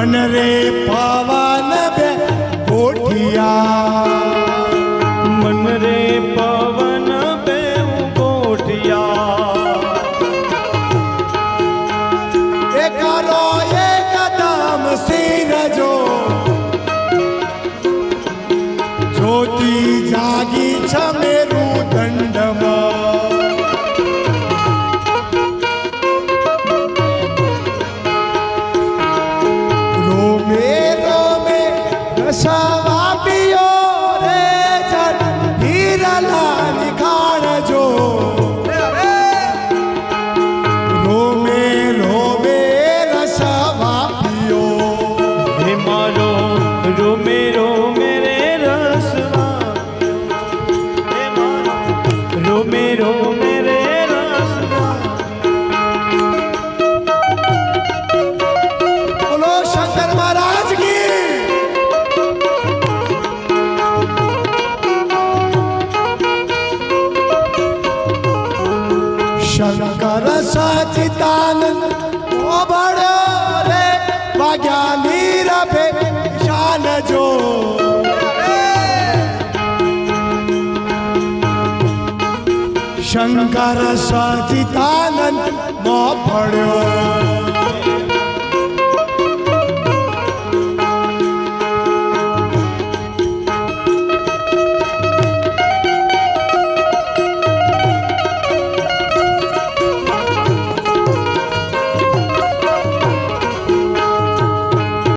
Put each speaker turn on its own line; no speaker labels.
મન રે પવન બે કોઠિયા
મન રે પવન બે કોઠિયા
એકારો એક દમ સિરજો જ્યોતિ જાગી છે મેરું શંકર સચિતાનંદ ભળ્યો રે વાગ્યા નીરભે શાન જો શંકર સચિતાનંદ નો ભળ્યો